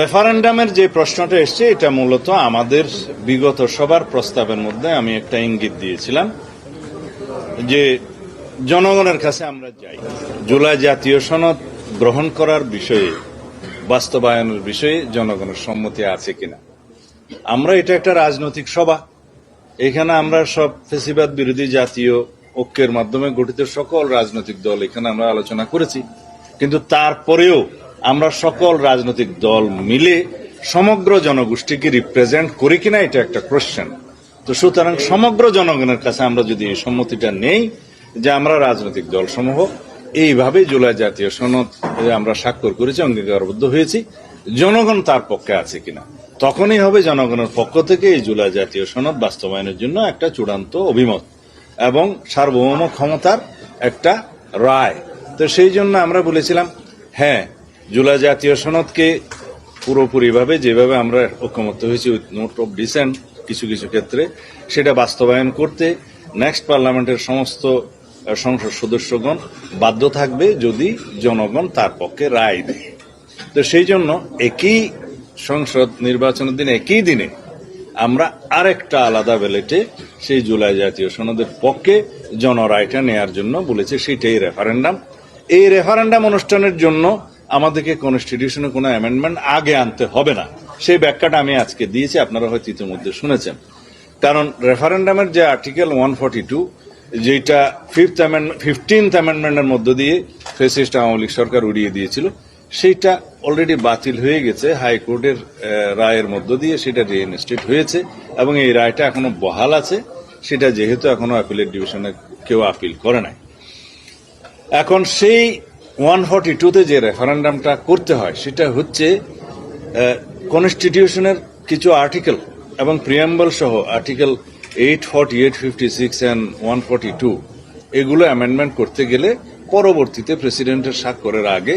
রেফারেন্ডামের যে প্রশ্নটা এসছে, এটা মূলত আমাদের বিগত সবার প্রস্তাবের মধ্যে আমি একটা ইঙ্গিত দিয়েছিলাম যে জনগণের কাছে আমরা যাই। জুলাই জাতীয় সনদ গ্রহণ করার বিষয়ে, বাস্তবায়নের বিষয়ে জনগণের সম্মতি আছে কিনা। আমরা এটা একটা রাজনৈতিক সভা। এখানে আমরা সব ফেসিবাদ বিরোধী জাতীয় ঐক্যের মাধ্যমে গঠিত সকল রাজনৈতিক দল এখানে আমরা আলোচনা করেছি। কিন্তু তারপরেও আমরা সকল রাজনৈতিক দল মিলে সমগ্র জনগোষ্ঠীকে রিপ্রেজেন্ট করি কিনা এটা একটা কোশ্চেন তো সুতরাং সমগ্র জনগণের কাছে আমরা যদি এই সম্মতিটা নেই যে আমরা রাজনৈতিক দলসমূহ, এইভাবে জুলাই জাতীয় সনদ আমরা স্বাক্ষর করেছি, অঙ্গীকারবদ্ধ হয়েছি, জনগণ তার পক্ষে আছে কিনা? তখনই হবে জনগণের পক্ষ থেকে এই জুলাই জাতীয় সনদ বাস্তবায়নের জন্য একটা চূড়ান্ত অভিমত এবং সার্বভৌম ক্ষমতার একটা রায়। তো সেই জন্য আমরা বলেছিলাম হ্যাঁ জুলাই জাতীয় সনদকে পুরোপুরিভাবে যেভাবে আমরা ঐক্যমত্য হয়েছি উইথ নোট অফ ডিসেন্ট কিছু কিছু ক্ষেত্রে, সেটা বাস্তবায়ন করতে নেক্সট পার্লামেন্টের সমস্ত সংসদ সদস্যগণ বাধ্য থাকবে যদি জনগণ তার পক্ষে রায় দেয়। তো সেই জন্য একই সংসদ নির্বাচনের দিন, একই দিনে আমরা আরেকটা আলাদা ব্যালেটে সেই জুলাই জাতীয় সনদের পক্ষে জনরায়টা নেয়ার জন্য বলেছে, সেটাই রেফারেন্ডাম এই রেফারেন্ডাম অনুষ্ঠানের জন্য আমাদেরকে কনস্টিটিউশনে কোনো অ্যামেন্ডমেন্ট আগে আনতে হবে না। সেই ব্যাখ্যাটা আমি আজকে দিয়েছি, আপনারা হয়তো ইতিমধ্যে শুনেছেন। কারণ রেফারেন্ডামের যে আর্টিকেল ওয়ান ফর্টি টু যেটা ফিফথ ফিফটিন্থ অ্যামেন্ডমেন্টের মধ্য দিয়ে ফেসিস্ট আওয়ামী লীগ সরকার উড়িয়ে দিয়েছিল, সেইটা অলরেডি বাতিল হয়ে গেছে হাইকোর্টের রায়ের মধ্য দিয়ে সেটা রিইনস্টেট হয়েছে এবং এই রায়টা এখনও বহাল আছে। সেটা যেহেতু এখনও অ্যাপিলেট ডিভিশনে কেউ আপিল করে নাই। এখন সেই ওয়ান ফর্টি টুতে যে রেফারেন্ডামটা করতে হয়, সেটা হচ্ছে কনস্টিটিউশনের কিছু আর্টিকেল এবং প্রিয়াম্বল সহ article eight forty eight fifty six and one forty two এগুলো অ্যামেন্ডমেন্ট করতে গেলে পরবর্তীতে প্রেসিডেন্টের স্বাক্ষরের আগে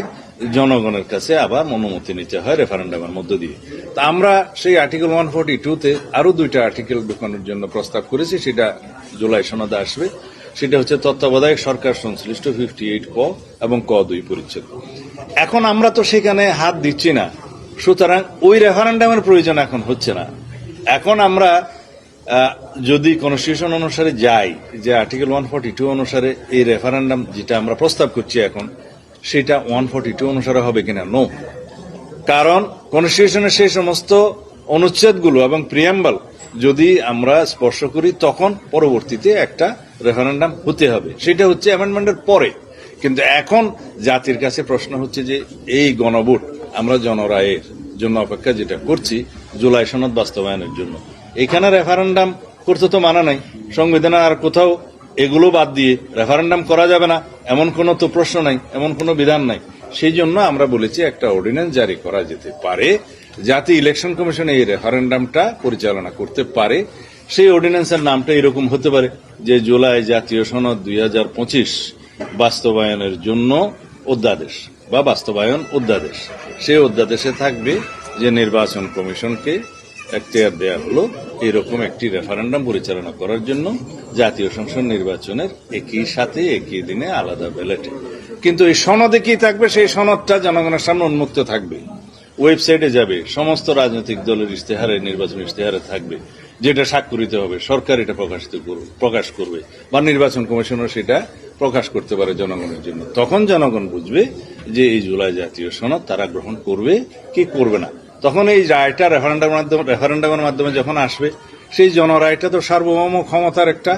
জনগণের কাছে আবার অনুমতি নিতে হয় রেফারেন্ডামের মধ্য দিয়ে। তা আমরা সেই আর্টিকেল ওয়ান ফর্টি টুতে আরও দুইটা আর্টিকেল ঢুকানোর জন্য প্রস্তাব করেছি, সেটা জুলাই সনদে আসবে। সেটা হচ্ছে তত্ত্বাবধায়ক সরকার সংশ্লিষ্ট ফিফটি এইট ক এবং ক দুই পরিচ্ছেদ। এখন আমরা তো সেখানে হাত দিচ্ছি না। সুতরাং ওই রেফারেন্ডামের প্রয়োজন এখন হচ্ছে না। এখন আমরা যদি কনস্টিটিউশন অনুসারে যাই, যে আর্টিকেল ওয়ান ফর্টি টু অনুসারে এই রেফারেন্ডাম যেটা আমরা প্রস্তাব করছি এখন, সেটা ওয়ান ফর্টি টু অনুসারে হবে কিনা? নো কারণ কনস্টিটিউশনের সেই সমস্ত অনুচ্ছেদগুলো এবং প্রিয়াম্বল যদি আমরা স্পর্শ করি, তখন পরবর্তীতে একটা রেফারেন্ডাম হতে হবে। সেটা হচ্ছে অ্যামেন্ডমেন্টের পরে। কিন্তু এখন জাতির কাছে প্রশ্ন হচ্ছে যে, এই গণভোট আমরা জনরায়ের জন্য অপেক্ষা যেটা করছি, জুলাই সনদ বাস্তবায়নের জন্য। এখানে রেফারেন্ডাম করতে তো মানা নাই। সংবিধানে আর কোথাও এগুলো বাদ দিয়ে রেফারেন্ডাম করা যাবে না। এমন কোনো তো প্রশ্ন নাই, এমন কোনো বিধান নাই। সেই জন্য আমরা বলেছি একটা অর্ডিন্যান্স জারি করা যেতে পারে। যাতে ইলেকশন কমিশন এই রেফারেন্ডামটা পরিচালনা করতে পারে। সেই অর্ডিন্যান্সের নামটা এরকম হতে পারে যে জুলাই জাতীয় সনদ দুই হাজার পঁচিশ বাস্তবায়নের জন্য অধ্যাদেশ বা বাস্তবায়ন অধ্যাদেশ। সেই অধ্যাদেশে থাকবে যে নির্বাচন কমিশনকে এখতিয়ার দেয়া হলো এরকম একটি রেফারেন্ডাম পরিচালনা করার জন্য জাতীয় সংসদ নির্বাচনের একই সাথে একই দিনে আলাদা ব্যালেটে। কিন্তু এই সনদে কি থাকবে? সেই সনদটা জনগণের সামনে উন্মুক্ত থাকবে। ওয়েবসাইটে যাবে, সমস্ত রাজনৈতিক দলের ইশতেহারে, নির্বাচন ইশতেহারে থাকবে। যেটা স্বাক্ষরিত হবে, সরকার এটা প্রকাশিত প্রকাশ করবে, বা নির্বাচন কমিশনও সেটা প্রকাশ করতে পারে জনগণের জন্য। তখন জনগণ বুঝবে যে এই জুলাই জাতীয় সনদ তারা গ্রহণ করবে কি করবে না। তখন এই রায়টা রেফারেন্ডামের মাধ্যমে রেফারেন্ডামের মাধ্যমে যখন আসবে, সেই জনরায়টা তো সার্বভৌম ক্ষমতার একটা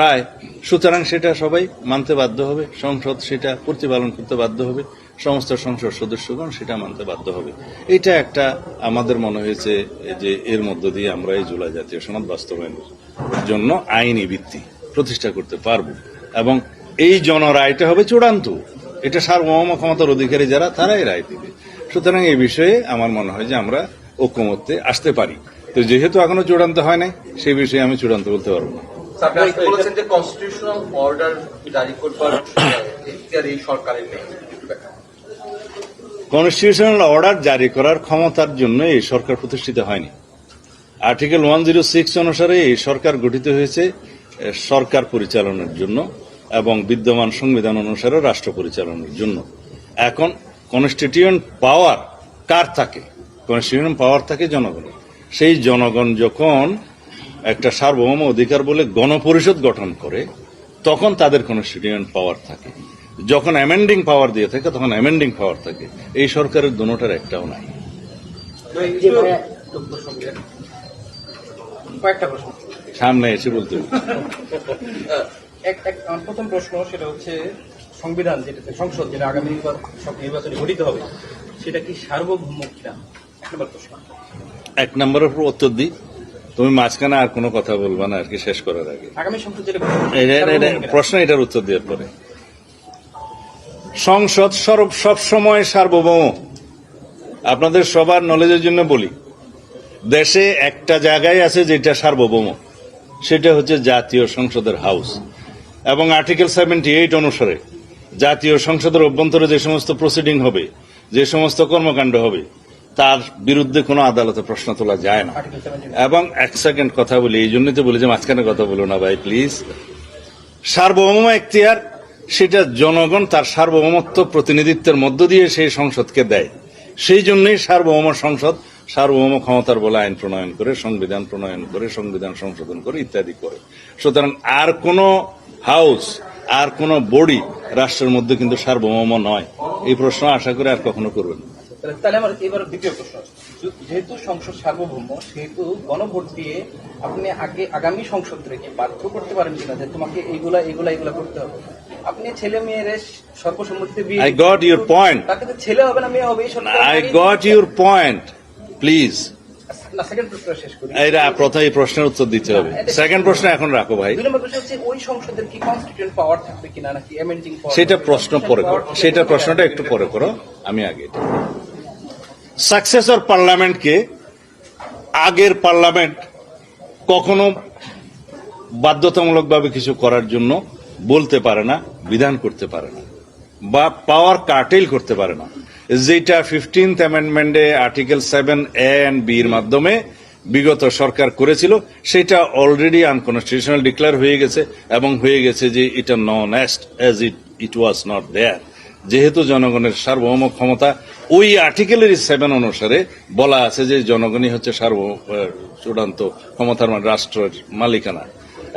রায়। সুতরাং সেটা সবাই মানতে বাধ্য হবে, সংসদ সেটা প্রতিপালন করতে বাধ্য হবে। সমস্ত সংসদ সদস্যগণ সেটা মানতে বাধ্য হবে। এটা একটা আমাদের মনে হয়েছে যে এর মধ্য দিয়ে আমরা এই জুলাই জাতীয় সনদ বাস্তবায়নের জন্য আইনি ভিত্তি প্রতিষ্ঠা করতে পারব এবং এই জনরায়টা হবে চূড়ান্ত। এটা সার্বভৌম ক্ষমতার অধিকারী যারা, তারাই রায় দিবে। সুতরাং এই বিষয়ে আমার মনে হয় যে আমরা ঐক্যমত্যে আসতে পারি। তো যেহেতু এখনও চূড়ান্ত হয় নাই, সেই বিষয়ে আমি চূড়ান্ত বলতে পারব না। সরকারের নেই। কনস্টিটিউশনাল অর্ডার জারি করার ক্ষমতার জন্য এই সরকার প্রতিষ্ঠিত হয়নি। আর্টিকেল ওয়ান জিরো সিক্স অনুসারে এই সরকার গঠিত হয়েছে সরকার পরিচালনার জন্য এবং বিদ্যমান সংবিধান অনুসারে রাষ্ট্র পরিচালনার জন্য। এখন কনস্টিটিউয়েন্ট পাওয়ার কার থাকে? কনস্টিটিউশন পাওয়ার থাকে জনগণের। সেই জনগণ যখন একটা সার্বভৌম অধিকার বলে গণপরিষদ গঠন করে, তখন তাদের কনস্টিটিউশন পাওয়ার থাকে। যখন অ্যামেন্ডিং পাওয়ার দিয়ে থাকে তখন অ্যামেন্ডিং পাওয়ার থাকে। এই সরকারের দুটার একটাও নাই। সামনে এসে বলতে প্রথম প্রশ্ন সেটা হচ্ছে সংবিধান যেটা সংসদ যেটা আগামী নির্বাচনে গঠিত হবে সেটা কি সার্বভৌম কিনা? এক নম্বর প্রশ্ন। এক নম্বরের উপর উত্তর দিই। তুমি মাঝখানে আর কোনো কথা বলবা না আর কি শেষ করার আগে। আগামী সংসদ যেটা? প্রশ্ন এটার উত্তর দেওয়ার পরে। সংসদ সর্ব সব সময় সার্বভৌম। আপনাদের সবার নলেজের জন্য বলি দেশে একটা জায়গায় আছে যেটা সার্বভৌম সেটা হচ্ছে জাতীয় সংসদের হাউস এবং আর্টিকেল সেভেন্টি এইট অনুসারে জাতীয় সংসদের অভ্যন্তরে যে সমস্ত প্রসিডিং হবে যে সমস্ত কর্মকাণ্ড হবে তার বিরুদ্ধে কোনো আদালতে প্রশ্ন তোলা যায় না। এবং এক সেকেন্ড কথা বলি এই জন্যই তো বলি যে মাঝখানে কথা বলো না ভাই প্লিজ সার্বভৌম এখতিয়ার সেটা জনগণ তার সার্বভৌমত্ব প্রতিনিধিত্বের মধ্য দিয়ে সেই সংসদকে দেয়। সেই জন্যই সার্বভৌম সংসদ সার্বভৌম ক্ষমতার বলে আইন প্রণয়ন করে, সংবিধান প্রণয়ন করে, সংবিধান সংশোধন করে ইত্যাদি করে। সুতরাং আর কোন হাউস, আর কোন বডি রাষ্ট্রের মধ্যে কিন্তু সার্বভৌম নয়। এই প্রশ্ন আশা করে আর কখনো করবেন। তাহলে- আমার এবার দ্বিতীয় প্রশ্ন যেহেতু সংসদ সার্বভৌম সেহেতু গণভোট দিয়ে আপনি আগে আগামী সংসদ থেকে বাধ্য করতে পারেন কিনা যে তোমাকে এইগুলা এইগুলা এগুলা করতে হবে। আপনি ছেলে মেয়ের সর্বসম্মতিতে বিয়ে I got your point. তাকে তো ছেলে হবে না মেয়ে হবে এই I got your point please না সেকেন্ড প্রশ্ন শেষ করি। এরা এই প্রশ্নের উত্তর দিতে হবে। সেকেন্ড প্রশ্ন এখন রাখো ভাই। দুই নম্বর ওই সংসদের কি কনস্টিটিউন্ট পাওয়ার থাকবে কিনা নাকি অ্যামেন্ডিং সেটা প্রশ্ন পরে করো। সেটা প্রশ্নটা একটু পরে করো। আমি আগে সাকসেসর পার্লামেন্টকে আগের পার্লামেন্ট কখনো বাধ্যতামূলকভাবে কিছু করার জন্য বলতে পারে না, বিধান করতে পারে না, বা পাওয়ার কার্টেল করতে পারে না। যেটা fifteenth অ্যামেন্ডমেন্টে article seven A and B এর মাধ্যমে বিগত সরকার করেছিল, সেটা অলরেডি আনকনস্টিটিউশনাল ডিক্লেয়ার হয়ে গেছে এবং হয়ে গেছে যে এটা non est as it it was not there যেহেতু জনগণের সার্বভৌম ক্ষমতা, ওই আর্টিকেলের সেভেন অনুসারে বলা আছে যে জনগণই হচ্ছে সার্বভৌম চূড়ান্ত ক্ষমতার মানে রাষ্ট্রের মালিকানা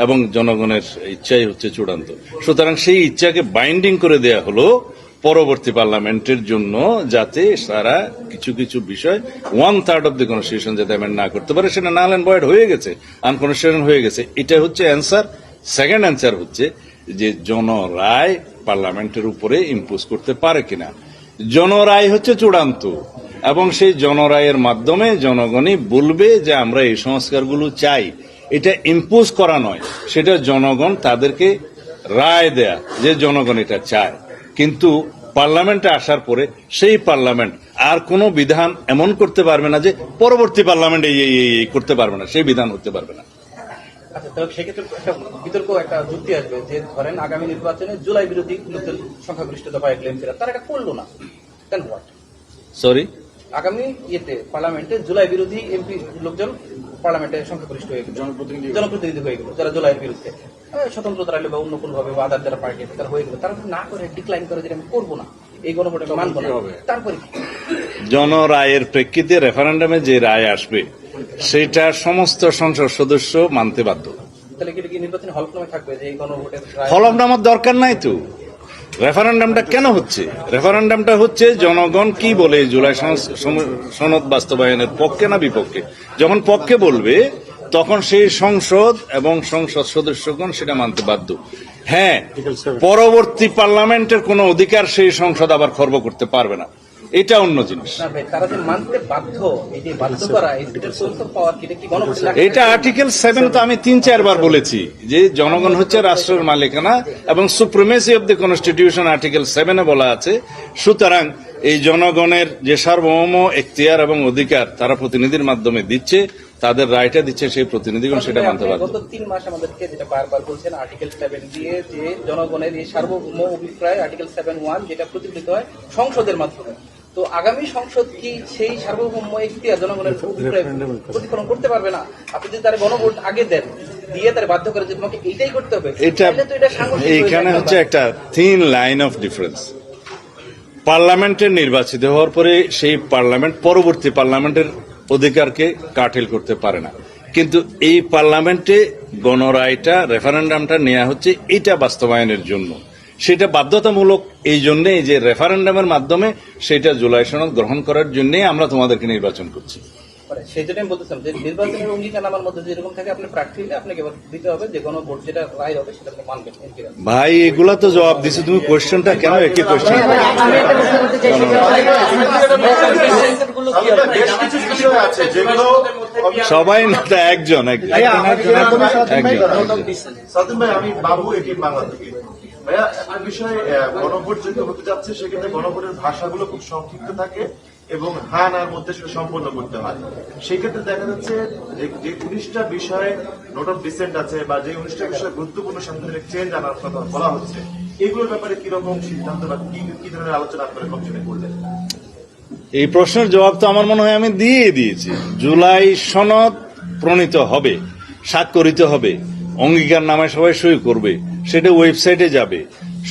এবং জনগণের ইচ্ছাই হচ্ছে চূড়ান্ত। সুতরাং সেই ইচ্ছাকে বাইন্ডিং করে দেয়া হলো পরবর্তী পার্লামেন্টের জন্য যাতে সারা কিছু কিছু বিষয় one third of the constitution যাতে অ্যামেন্ড না করতে পারে, সেটা নাল অ্যান্ড বয়েড হয়ে গেছে আনকনস্টিটিউশন হয়ে গেছে। এটা হচ্ছে অ্যান্সার সেকেন্ড অ্যান্সার হচ্ছে যে জনরায় পার্লামেন্টের উপরে ইম্পোজ করতে পারে কিনা। জনরায় হচ্ছে চূড়ান্ত, এবং সেই জনরায়ের মাধ্যমে জনগণই বলবে যে আমরা এই সংস্কারগুলো চাই। এটা ইম্পোজ করা নয়, সেটা জনগণ তাদেরকে রায় দেয়া যে জনগণ এটা চায়। কিন্তু পার্লামেন্টে আসার পরে সেই পার্লামেন্ট আর কোনো বিধান এমন করতে পারবে না যে পরবর্তী পার্লামেন্টে এই করতে পারবে না, সেই বিধান হতে পারবে না। আচ্ছা তাহলে সেক্ষেত্রে একটা বিতর্ক একটা যুক্তি আসবে যে ধরেন আগামী নির্বাচনে জুলাই বিরোধী লোকদের সংখ্যাগরিষ্ঠতা পায় ক্লেম করা তারা এটা করল না। দেন হোয়াট সরি আগামী ইয়েতে পার্লামেন্টে জুলাই বিরোধী এমপি লোকজন পার্লামেন্টে সংখ্যাগরিষ্ঠ হয়ে গেল। জনপ্রতিনিধি জনপ্রতিনিধি হয়ে গেল যারা জুলাইয়ের বিরুদ্ধে। স্বতন্ত্র তারা বা অন্য কোনো ভাবে বা আদার যারা পার্টি তারা হয়ে গেল। তারা না করে ডিক্লাইন করে যে আমি করব না। এই গণভোট মানবো না। তারপরে? জনরায়ের প্রেক্ষিতে রেফারেন্ডামে যে রায় আসবে সেটা সমস্ত সংসদ সদস্য মানতে বাধ্য। হলফনামার দরকার নাই তো। রেফারেন্ডামটা কেন হচ্ছে? রেফারেন্ডামটা হচ্ছে জনগণ কি বলে জুলাই সনদ- সনদ বাস্তবায়নের পক্ষে না বিপক্ষে? যখন পক্ষে বলবে তখন সেই সংসদ এবং সংসদ সদস্যগণ সেটা মানতে বাধ্য। হ্যাঁ পরবর্তী পার্লামেন্টের কোনো অধিকার সেই সংসদ আবার খর্ব করতে পারবে না। এটা অন্য জিনিস। না ভাই তারা যে মানতে বাধ্য এই যে বাধ্য করা এই দুটোর সোর্স অফ পাওয়ার কি এটা আর্টিকেল সেভেন তো আমি তিন চারবার বলেছি যে জনগণ হচ্ছে রাষ্ট্রের মালিকানা এবং supremacy of the constitution article সেভেনে বলা আছে সুতরাং এই জনগণের যে সার্বভৌম এখতিয়ার এবং অধিকার তারা প্রতিনিধির মাধ্যমে দিচ্ছে তাদের রায়টা দিচ্ছে সেই প্রতিনিধিগণ সেটা মানতে গত তিন মাস আমাদেরকে যেটা বারবার বলছেন আর্টিকেল সেভেন দিয়ে যে জনগণের এই সার্বভৌম অভিপ্রায় আর্টিকেল সেভেন ওয়ান যেটা প্রতিফলিত হয় সংসদের মাধ্যমে। তো আগামী সংসদ কি সেই সার্বভৌম এখতিয়ার জনগণের প্রতিফলন করতে পারবে না? আপনি যদি তার গণভোট আগে দেন দিয়ে তার বাধ্য করে যে তোমাকে এইটাই করতে হবে এটা হয়ে হচ্ছে একটা থিন লাইন অফ ডিফারেন্স পার্লামেন্টের নির্বাচিত হওয়ার পরে সেই পার্লামেন্ট পরবর্তী পার্লামেন্টের অধিকারকে কাঠিল করতে পারে না। কিন্তু এই পার্লামেন্টে গণরায়টা রেফারেন্ডামটা নেওয়া হচ্ছে এটা বাস্তবায়নের জন্য। সেটা বাধ্যতামূলক এই জন্যই যে রেফারেন্ডামের মাধ্যমে সেটা জুলাই সনদ গ্রহণ করার জন্যই আমরা তোমাদেরকে নির্বাচন করছি মানে সেই জন্য আমি বলতেছিলাম যে নির্বাচনের অঙ্গীকার আমার মধ্যে যেরকম থাকে আপনি প্রার্থী আপনাকে এবার দিতে হবে যে কোনো ভোট যেটা রায় হবে সেটা আপনি মানবেন ভাই এগুলা তো জবাব দিছো তুমি কোয়েশ্চেনটা কেন একই কোয়েশ্চেন আমি একটা যেগুলো সবাই না একজন একজন আমি বাবু এটি বাংলা থেকে ভাইয়া একটা বিষয় গণভোট যেহেতু হতে যাচ্ছে, সেক্ষেত্রে গণভোটের ভাষাগুলো খুব সংক্ষিপ্ত থাকে এবং হ্যাঁ নার মধ্যে সেটা সম্পন্ন করতে হয়। সেক্ষেত্রে দেখা যাচ্ছে যে উনিশটা বিষয়ে নোট অফ ডিসেন্ট আছে বা যে উনিশটা বিষয়ে গুরুত্বপূর্ণ সাংবিধানিক চেঞ্জ আনার কথা বলা হচ্ছে, এগুলোর ব্যাপারে কীরকম সিদ্ধান্ত বা কি কি ধরনের আলোচনা আপনারা কমিশনে করলেন এই প্রশ্নের জবাব তো আমার মনে হয় আমি দিয়ে দিয়েছি। জুলাই সনদ প্রণীত হবে, স্বাক্ষরিত হবে, অঙ্গীকার নামে সবাই সই করবে। সেটা ওয়েবসাইটে যাবে।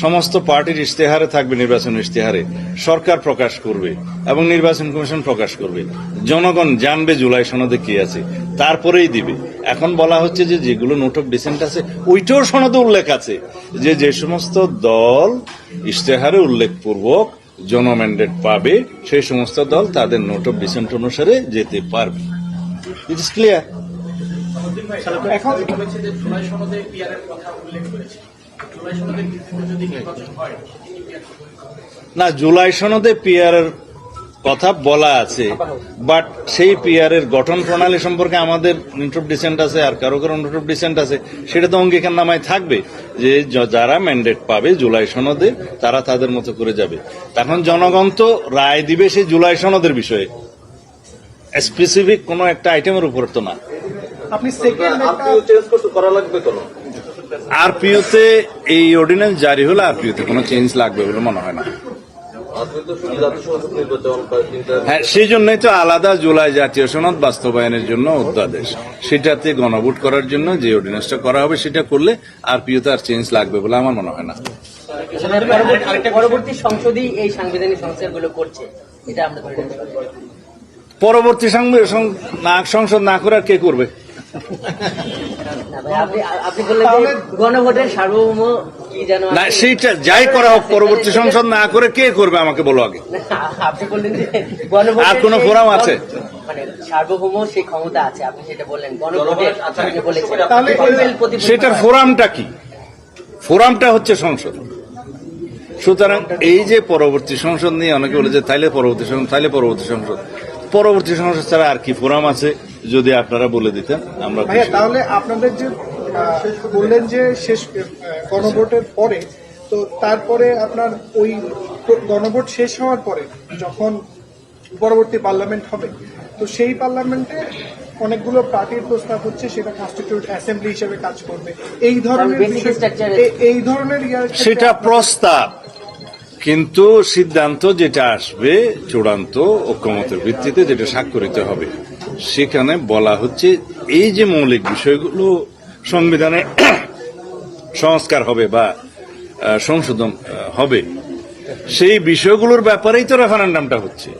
সমস্ত পার্টির ইশতেহারে থাকবে নির্বাচন ইশতেহারে। সরকার প্রকাশ করবে এবং নির্বাচন কমিশন প্রকাশ করবে। জনগণ জানবে জুলাই সনদে কি আছে, তারপরেই দিবে। এখন বলা হচ্ছে যে যেগুলো নোট অফ ডিসেন্ট আছে, ওইটাও সনদে উল্লেখ আছে। যে যে সমস্ত দল ইশতেহারে উল্লেখপূর্বক জনম্যান্ডেট পাবে, সেই সমস্ত দল তাদের নোট অফ ডিসেন্ট অনুসারে যেতে পারবে। ইট ইস ক্লিয়ার এখন বলেছে যে জুলাই সনদে পিয়ারের কথা উল্লেখ করেছে। জুলাই সনদের যদি নির্বাচন হয় না জুলাই সনদে পিয়ারের কথা বলা আছে বাট সেই পিয়ারের গঠন প্রণালী সম্পর্কে আমাদের নোট অফ ডিসেন্ট আছে আর কারও কারও নোট অফ ডিসেন্ট আছে সেটা তো অঙ্গীকার নামায় থাকবে যে যারা ম্যান্ডেট পাবে জুলাই সনদে তারা তাদের মতো করে যাবে। তখন জনগণ তো রায় দিবে সেই জুলাই সনদের বিষয়ে। স্পেসিফিক কোনো একটা আইটেমের উপর তো না। আপনি সেকেন্ড চেঞ্জ করতে করা লাগবে কেন আরপিওতে এই অর্ডিন্যান্স জারি হলে আরপিওতে কোনো চেঞ্জ লাগবে বলে মনে হয় না। সংসদ হ্যাঁ সেই জন্যই তো আলাদা জুলাই জাতীয় সনদ বাস্তবায়নের জন্য অধ্যাদেশ। সেটাতে গণভোট করার জন্য যে অর্ডিন্যান্সটা করা হবে সেটা করলে আর পিওতে আর চেঞ্জ লাগবে বলে আমার মনে হয় না। পরবর্তী- পরবর্তী সংসদই এই সাংবিধানিক সংস্কারগুলো করছে এটা আমরা ধরে নিতে পারি পরবর্তী সংব- না সংসদ না করে আর কে করবে? না ভাই, আপনি আপনি বললেন যে গণভোটের সার্বভৌম কি যেন না আছে। সেইটা যাই করা হোক পরবর্তী সংসদ না করে কে করবে আমাকে বলো আগে। আপনি বললেন যে আর কোনো ফোরাম আছে? মানে সার্বভৌম সেই ক্ষমতা আছে আপনি সেটা বললেন গণভোটের আচ্ছা, সেটার ফোরামটা কি? ফোরামটা হচ্ছে সংসদ। সুতরাং এই যে পরবর্তী সংসদ নিয়ে অনেকে বলে যে তাইলে পরবর্তী সংসদ তাইলে পরবর্তী সংসদ। পরবর্তী সংসদ ছাড়া আর কি ফোরাম আছে? যদি আপনারা বলে দিতেন আমরা তাহলে আপনাদের যে বললেন যে শেষ গণভোটের পরে তো তারপরে আপনার ওই গণভোট শেষ হওয়ার পরে যখন পরবর্তী পার্লামেন্ট হবে তো সেই পার্লামেন্টে অনেকগুলো পার্টির প্রস্তাব হচ্ছে সেটা কনস্টিটিউট অ্যাসেম্বলি হিসেবে কাজ করবে। এই ধরনের এই ধরনের সেটা প্রস্তাব। কিন্তু সিদ্ধান্ত যেটা আসবে চূড়ান্ত ঐক্যমতের ভিত্তিতে যেটা স্বাক্ষরিত হবে সেখানে বলা হচ্ছে এই যে মৌলিক বিষয়গুলো সংবিধানে সংস্কার হবে বা সংশোধন হবে সেই বিষয়গুলোর ব্যাপারেই তো রেফারেন্ডামটা হচ্ছে।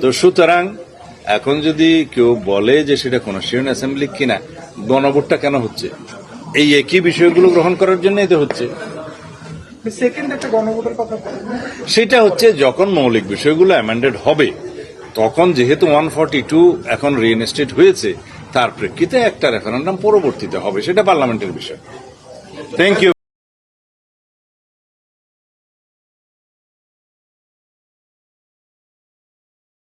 তো সুতরাং এখন যদি কেউ বলে যে সেটা কনস্টিটিউন্ট অ্যাসেম্বলি কিনা গণভোটটা কেন হচ্ছে? এই একই বিষয়গুলো গ্রহণ করার জন্যই তো হচ্ছে। সেকেন্ড একটা গণভোটের কথা সেটা হচ্ছে যখন মৌলিক বিষয়গুলো অ্যামেন্ডেড হবে তখন যেহেতু ওয়ান ফর্টি টু এখন রিইনস্টেট হয়েছে, তার প্রেক্ষিতে একটা রেফারেন্ডাম পরবর্তীতে হবে, সেটা পার্লামেন্টের বিষয়। Thank you